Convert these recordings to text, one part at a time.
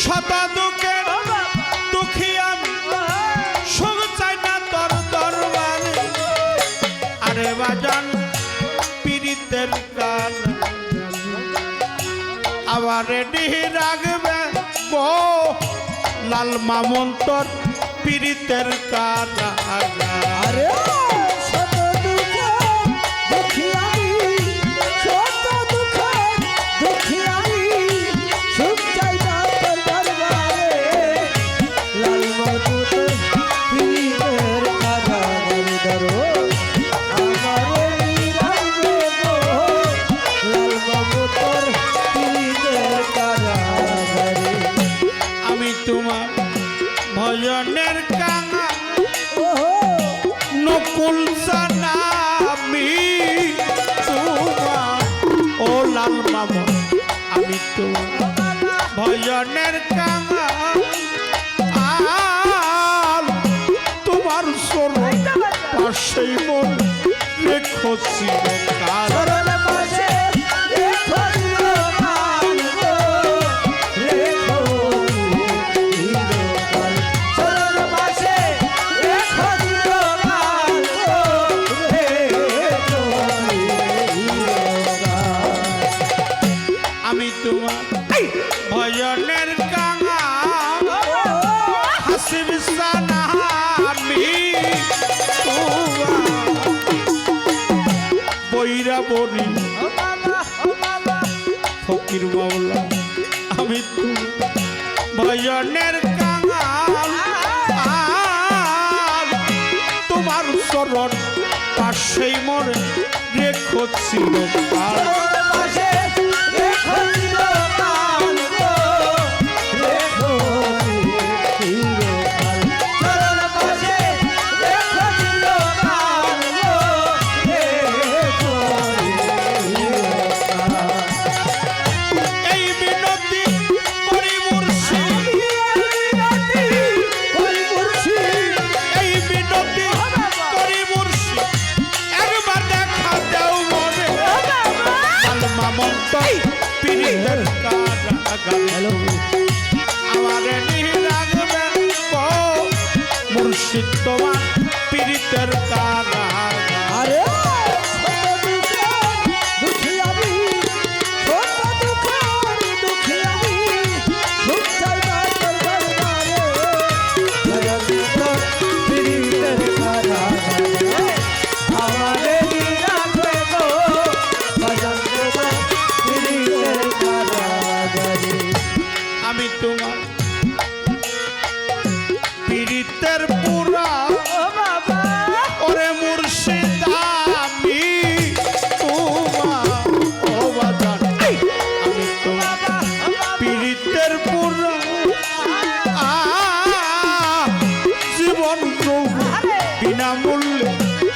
শতাদুকের দুঃখী আমি। সুখ তর দরবারে। আরে বাজান, পীড়িতের গান আবার ডিহি রাখবে বো লাল মামন্তর তোর পীড়িতের কারা possível. পীর মাওলা আমি তো ভজনের কাঙাল। তোমার চরণ পাশেই মরে রেখো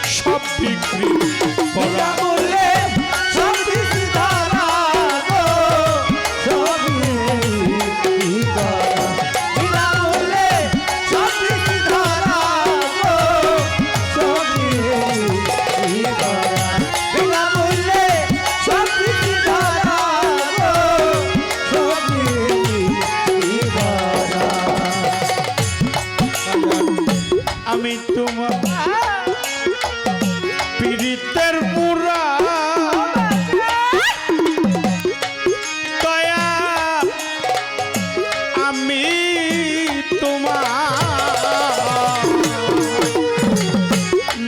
Shopee. তোমার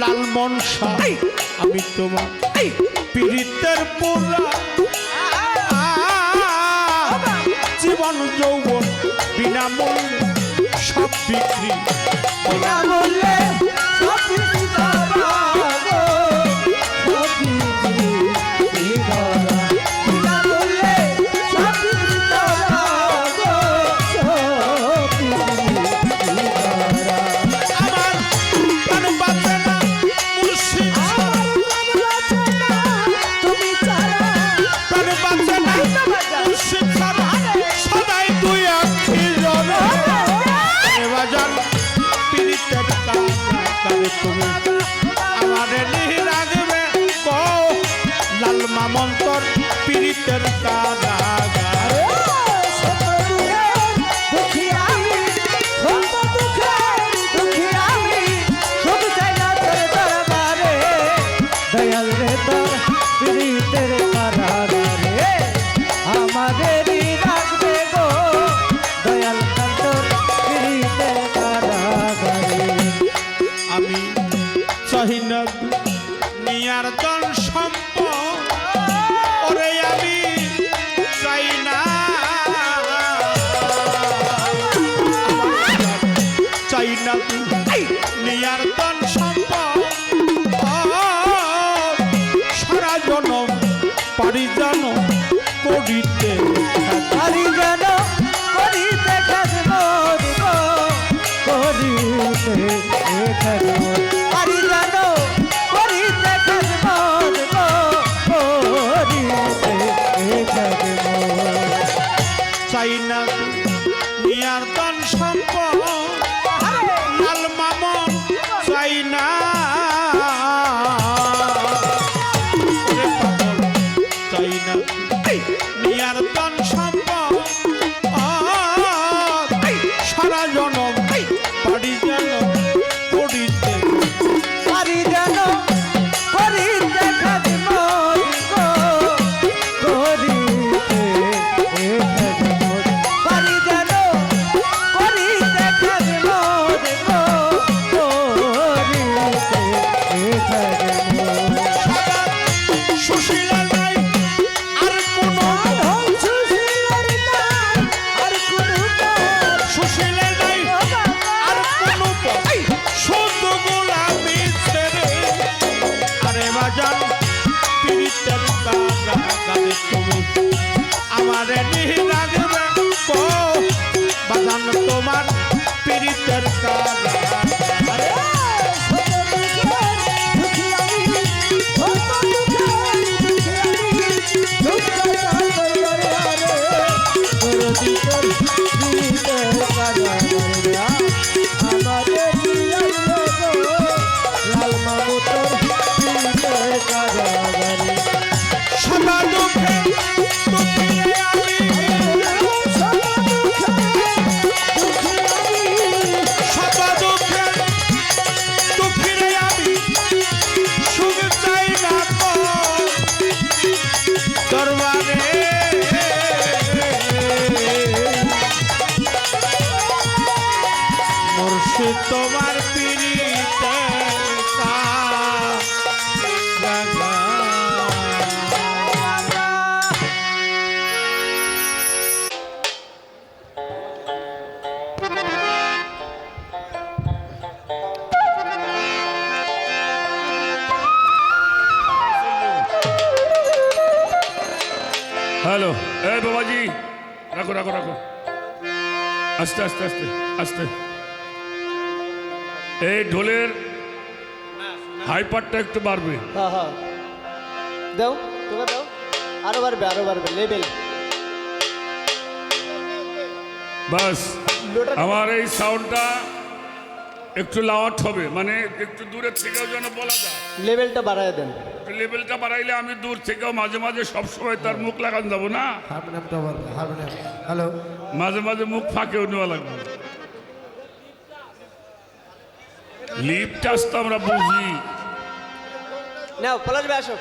লালমন আমি তোমার পীড়িতের পোলা জীবন যৌবন বিনামূল্যে সব বিক্রি। বিনামূল্যে সদাই তুই আখি জন বাজান পিড়িতে তাহলে তুমি। আমাদের লিহি রাখবে কও লাল মামন্তর পিড়িতের কাজ। দুনিয়ার ধন সম্পদ, ওরে আমি চাই না। চাই না দুনিয়ার ধন সম্পদ, সারা জনম পারি জানো করিতে। হ্যালো এই বাবাজি রাখো রাখো রাখো। আস্তে আস্তে আস্তে আস্তে। এই ঢোলের হাইপারটা একটু বাড়বে। হ্যাঁ হ্যাঁ দাও তোকে দাও। আরও বাড়বে আরও বাড়বে লেভেল বাস আমার এই সাউন্ডটা একটু লাউট হবে মানে একটু দূরের থেকেও যেন বলা যায়। লেভেলটা বাড়ায় দেন। লেভেলটা বাড়াইলে আমি দূর থেকেও মাঝে মাঝে সবসময় তার মুখ লাগান যাব না? হ্যালো? মাঝে মাঝে মুখ ফাঁকেও নেওয়া লাগবে। লিপ টাচ তো আমরা বুঝি। নাও পলাশ ভাই আসো।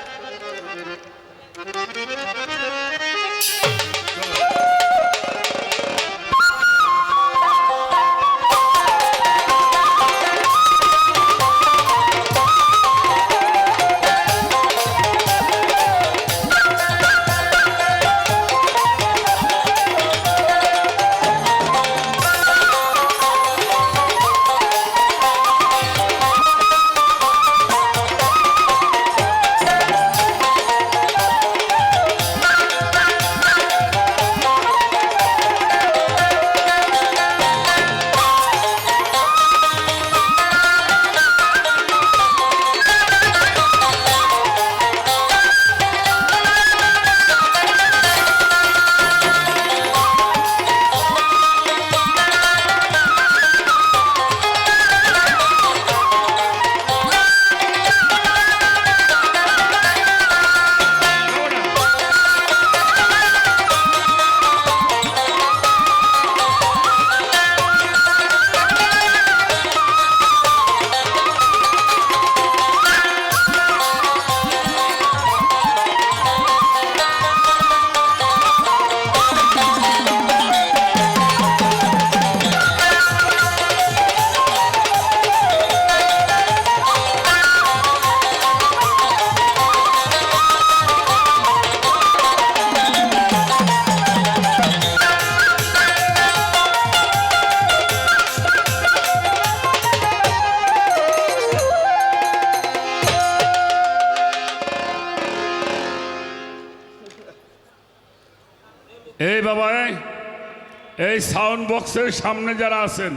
এই সাউন্ড বক্সের সামনে যারা আছেন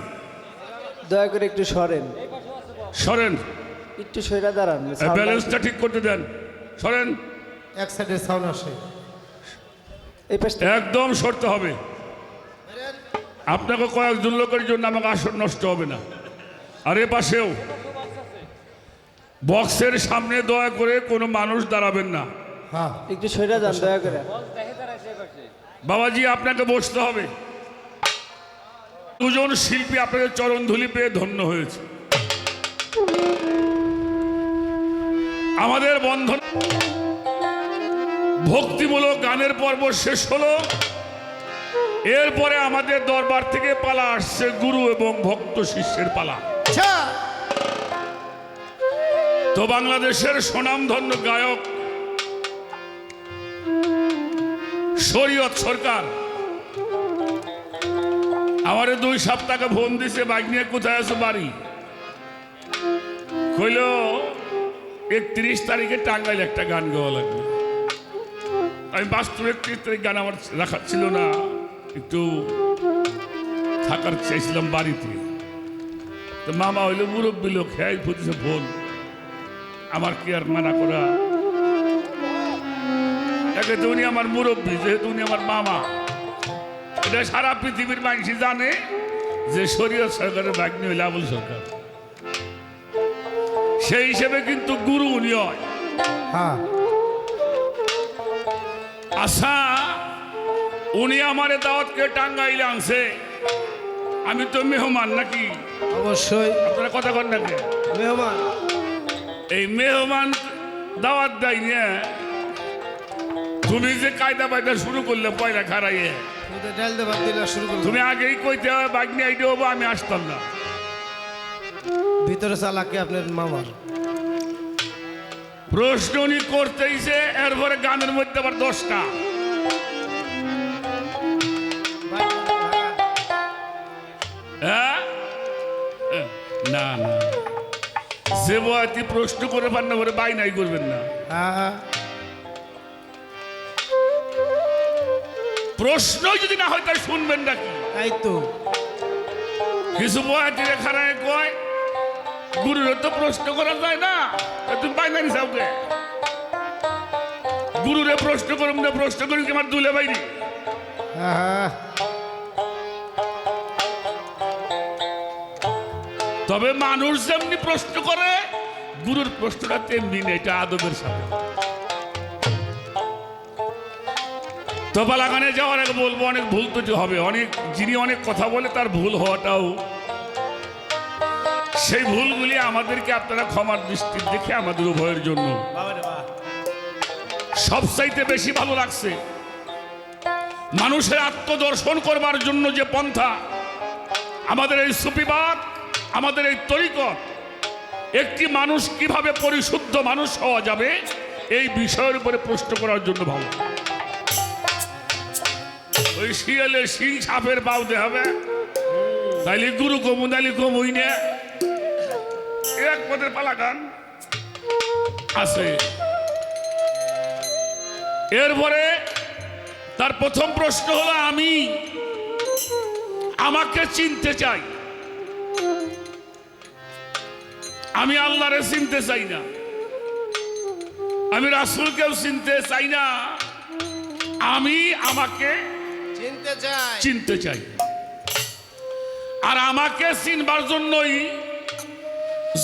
দয়া করে একটু সরেন। সরেন। একটু সরে দাঁড়ান ব্যালেন্সটা ঠিক করতে দেন। সরেন। এক সাইডে সাউন্ড আসে। এই পাশ একদম সরতে হবে। আপনাকে কয়েকজন লোকের জন্য আমাকে আসন নষ্ট হবে না। আর এ পাশেও। বক্সের সামনে দয়া করে কোনো মানুষ দাঁড়াবেন না। হ্যাঁ। একটু সরে যান দয়া করে। বাবাজি আপনাকে বসতে হবে। দুজন শিল্পী আপনাদের চরণ ধুলি পেয়ে ধন্য হয়েছে। আমাদের বন্ধন ভক্তিমূলক গানের পর্ব শেষ হলো। এরপরে আমাদের দরবার থেকে পালা আসছে গুরু এবং ভক্ত শিষ্যের পালা। তো বাংলাদেশের সুনামধন্য গায়ক শরীয়ত সরকার। আমারে দুই সপ্তাহে ফোন দিছে, বাইক নিয়ে কোথায় আছো বাড়ি? কইল, একত্রিশ তারিখে টাঙ্গাইল একটা গান গাওয়া লাগবে। আমি বাস্তব একত্রিশ তারিখ গান আমার রাখা ছিল না, একটু থাকার চাইছিলাম বাড়িতে। তো মামা হইল মুরব্বী লোক হ্যাঁ ফুটেছে ফোন। আমার কি আর মানা করা? একে উনি আমার মুরব্বী, যেহেতু উনি আমার মামা। এটা সারা পৃথিবীর মানুষই জানে যে শরীয়ত সরকারের ভাগ্নি হইলে আবুল সরকার। সেই হিসেবে কিন্তু গুরু উনি হয়। হ্যাঁ। আশা উনি আমারে দাওয়াতকে টাঙ্গাইলে আনছে। আমি তো মেহমান নাকি? অবশ্যই। আপনারা কথা কন নাকি? মেহমান। এই মেহমান দাওয়াত দেয় নিয়ে তুমি যে কায়দা বায়দা শুরু করলে পয়লা খারাইয়ে। তুমি আগেই কইতে হবে বাগনি আইডি হব আমি আসতাম না। ভিতরে চালাকি আপনার মামার। প্রশ্ন উনি করতেইছে এরপরে গানের মধ্যে আবার দশটা। হ্যাঁ? না না। বয়াতি প্রশ্ন করে পান না করে বাই নাই করবেন না। হ্যাঁ। প্রশ্ন যদি না হয় তাই শুনবেন নাকি? তাই তো। কিছু বয়াতি রেখারায় কয় গুরুর তো প্রশ্ন করা যায় না। তুমি পাই না হিসাবকে গুরুরে প্রশ্ন করুন না প্রশ্ন করুন কি আমার দুলে বাইরি। তবে মানুষ যেমনি প্রশ্ন করে গুরুর প্রশ্নটা তেমনি নেই এটা আদবের সাথে। তো বালাগানে যাওয়ার আগে বলব, অনেক ভুল ত্রুটি হবে। অনেক যিনি অনেক কথা বলে তার ভুল হওয়াটাও। সেই ভুলগুলি আমাদেরকে আপনারা ক্ষমার দৃষ্টির দেখে আমাদের উভয়ের জন্য। সবচাইতে বেশি ভালো লাগছে, মানুষের আত্মদর্শন করবার জন্য যে পন্থা, আমাদের এই সুপিবাদ আমাদের এই তরিকত একটি মানুষ কীভাবে পরিশুদ্ধ মানুষ হওয়া যাবে, এই বিষয়ের উপরে প্রশ্ন করার জন্য ভালো। ওই শিয়ালে শিং সাপের বাউতে হবে। তাইলে গুরু কমু, নাইলে কমুই এক পদের পালা গান। আছে। এরপরে তার প্রথম প্রশ্ন হলো, আমি আমাকে চিনতে চাই। আমি আল্লাহরে চিনতে চাই না। আমি রাসুলকেও চিনতে চাই না। আমি আমাকে চিনতে চাই। চিনতে চাই। আর আমাকে চিনবার জন্যই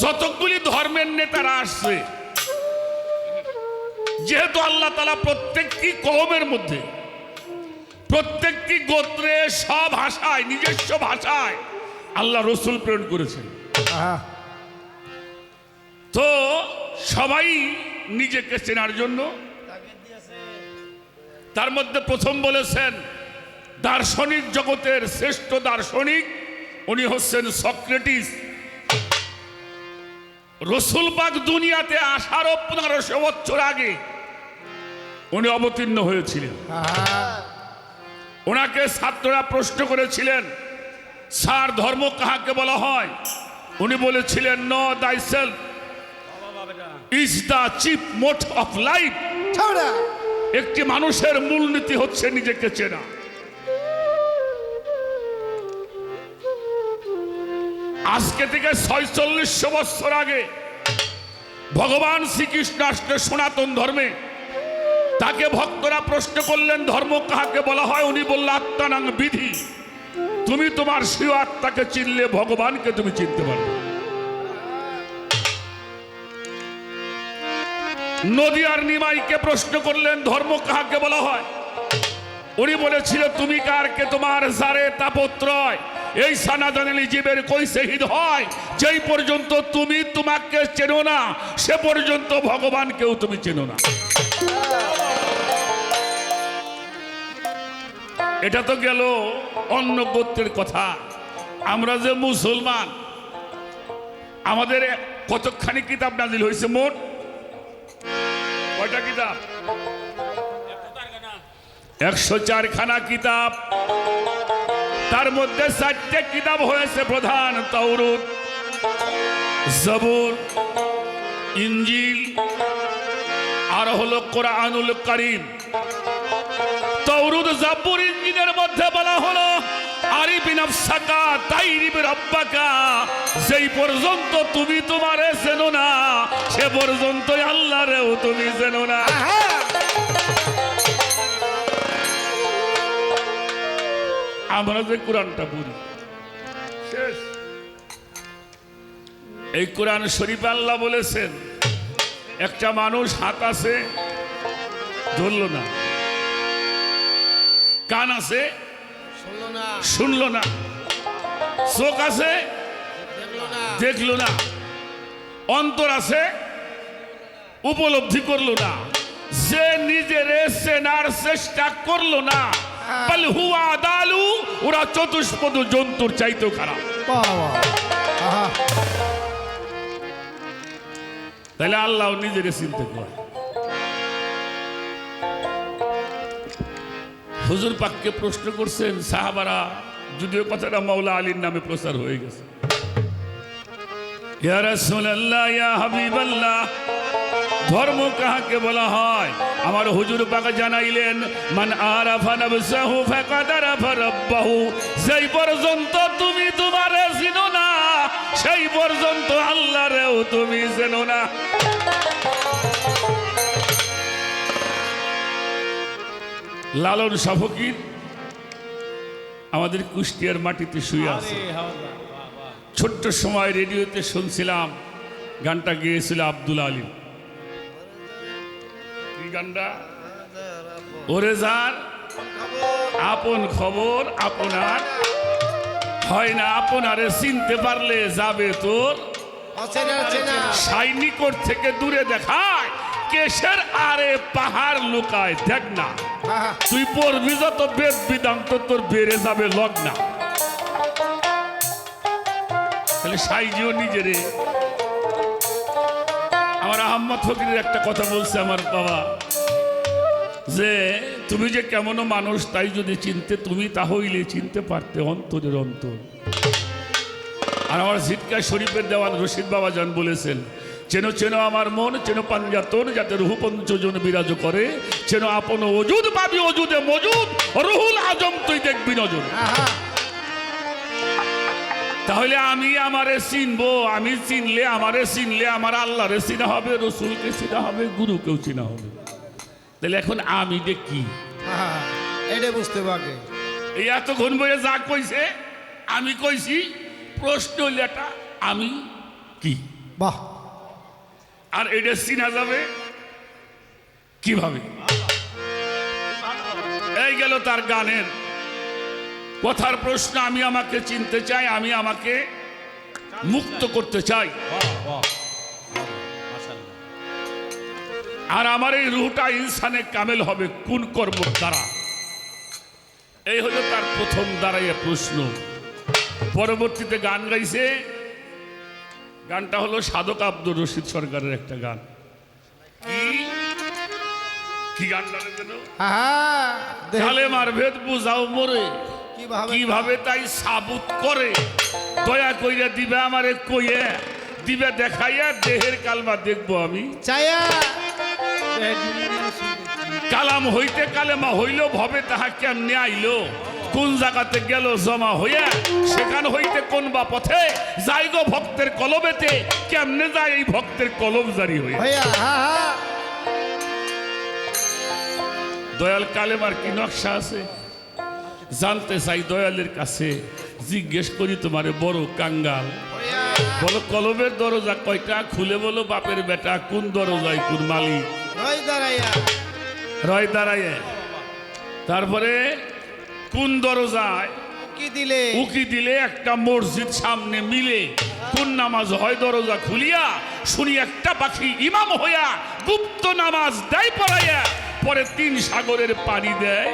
যতগুলি ধর্মের নেতারা আসছে যেহেতু আল্লাহ তালা প্রত্যেকটি কমের মধ্যে প্রত্যেকটি গোত্রে সব ভাষায় নিজস্ব ভাষায় আল্লাহ রসুল প্রেরণ করেছেন। তো সবাই নিজেকে চেনার জন্য তার মধ্যে প্রথম বলেছেন দার্শনিক জগতের শ্রেষ্ঠ দার্শনিক উনি হচ্ছেন সক্রেটিস। রসুলবাগ দুনিয়াতে আসারও পনেরোশো বছর আগে উনি অবতীর্ণ হয়েছিলেন। হ্যাঁ ওনাকে ছাত্ররা প্রশ্ন করেছিলেন সার ধর্ম কাহাকে বলা হয়? উনি বলেছিলেন know thy self is the chief motto of life. একটি মানুষের মূলনীতি হচ্ছে নিজেকে চেনা। আজকে থেকে ছয়চল্লিশশো বৎসর আগে ভগবান শ্রীকৃষ্ণ আসলে সনাতন ধর্মে। তাকে ভক্তরা প্রশ্ন করলেন, ধর্ম কাহাকে বলা হয়? উনি বললেন আত্মানাং বিধি। তুমি তোমার স্বীয় আত্মাকে চিনলে ভগবানকে তুমি চিনতে পারবে। নদিয়ার নিমাইকে প্রশ্ন করলেন, ধর্ম কাহাকে বলা হয়? উনি বলেছিল তুমি কারকে তোমার জারে তাপত্রয়? এই সানাদানি জীবের কই শহীদ হয়? যেই পর্যন্ত তুমি তোমাকে চেনো না, সে পর্যন্ত ভগবানকেও তুমি চেনো না। এটা তো গেল অন্য গোত্রের কথা। আমরা যে মুসলমান, আমাদের কতখানি কিতাব নাজিল হয়েছে মোট? কয়টা কিতাব? একশো চারখানা কিতাব। তার মধ্যে চারটে কিতাব হয়েছে প্রধান তৌরুদ জবুর ইঞ্জিল আর হলো কোরআনুল করিম। তৌরুদ জাবুর ইঞ্জিনের মধ্যে বলা হলো যেই পর্যন্ত তুমি তোমারে চেনো না, সে পর্যন্ত আল্লাহরেও তুমি চেনো না। আমরা যে কোরআনটা পড়ি। শেষ। এই কোরআন শরীফ আল্লাহ বলেছেন একটা মানুষ হাত আছে ধরল না। কান আছে শুনলো না। চোখ আছে দেখল না। অন্তর আছে উপলব্ধি করল না। যে নিজের চেনার চেষ্টা করল না ওরা চতুষ্পদ জন্তুর চাইতেও খারাপ। তাহলে আল্লাহ নিজের চিনতে করে হুজুর পাককে প্রশ্ন করছেন সাহাবারা যদিও কথাটা মাওলা আলীর নামে প্রচার হয়ে গেছে। ইয়া রাসূলুল্লাহ ইয়া হাবিবাল্লাহ ধর্ম কাহাকে বলা হয়? আমার হুজুর পাক জানাইলেন মান আরাফা নাফসাহু ফাকাদ আরাফা রাব্বাহু। যেই পর্যন্ত তুমি তোমারে চিনো না সেই পর্যন্ত আল্লাহরেও তুমি চেনো না। লালন সাফকির আমাদের কুষ্টিয়ার মাটিতে শুয়ে আছে। ছোট্ট সময় রেডিওতে শুনছিলাম গানটা গেয়েছিল আব্দুল আলী গানটা ওরে যার আপন খবর আপনার। হয় না আপনারে চিনতে পারলে যাবে তোর। সাইনিকোট থেকে দূরে দেখায় কেশের আরে পাহাড় লুকায় দেখ না। তুই পড়বি যত বেদ বিদান্ত তোর বেড়ে যাবে লগ্না। তাহলে সাইজিও নিজেরে। আমার আহম্মদ ফকিরের একটা কথা বলছে আমার বাবা, যে তুমি যে কেমন মানুষ তাই যদি চিনতে, তুমি তা হইলে চিনতে পারতে অন্তরের অন্তর। আর আমার ঝিটকা শরীফের দেওয়ান রশিদ বাবা যান বলেছেন, চেন চেন আমার মন, চেন পাঞ্জাতন যাতে রুহু পঞ্চজন বিরাজ করে, চেন আপন অজুদ পাবি অজুদে মজুদ, রুহুল আজম তুই দেখবি নজর। তাহলে আমি আমারে চিনবো আমি চিনলে আমারে চিনলে আমার আল্লাহরে চিনা হবে রসুলকে চিনা হবে গুরুকেও চিনা হবে। তাহলে এখন আমি যে কি? এটা বুঝতে পারবে। এই এতক্ষণ বইয়ে যা কইছে আমি কইছি প্রশ্ন এটা আমি কি? বাহ। আর এটা চিনা যাবে কীভাবে? এই গেল তার গানের কথার প্রশ্ন আমি আমাকে চিনতে চাই আমি আমাকে মুক্ত করতে চাই। আর আমার এই রুহটা ইনসানে কামেল হবে কোন কর্ম দ্বারা? এই হলো তার প্রথম দাঁড়াইয়া প্রশ্ন। পরবর্তীতে গান গাইছে। গানটা হলো সাধক আব্দুর রশিদ সরকারের একটা গান। কি? যেন? আহা দেখ। কালে মারভেদ বুঝাও মরে। কীভাবে? তাই সাবুত করে? দয়া কইরা দিবে আমারে কইয়ে। দিবে দেখাইয়া দেহের কালমা দেখব আমি। চায়া কালাম হইতে কালেমা হইল ভবে তাহা কেমনে আইলো? কোন জায়গাতে গেল জমা হইয়া? সেখান হইতে কোন বা পথে? যাই গো ভক্তের কলবেতে কেমনে যায় এই ভক্তের কলব জারি হইয়া? দয়াল কালেমার কি নকশা আছে? জানতে চাই দয়ালের কাছে জিজ্ঞেস করি তোমারে বড় কাঙ্গাল। বলো কলবের দরজা কয়টা? খুলে বলো বাপের বেটা কোন দরজায় কোন মালিক? রয় দাঁড়ায় তারপরে কোন দরজায়? দিলে। উকি দিলে একটা মসজিদ সামনে মিলে। কোন নামাজ হয়? দরজা খুলিয়া শুনি একটা পাখি ইমাম হইয়া গুপ্ত নামাজ দেয় পড়াইয়া পরে তিন সাগরের পানি দেয়।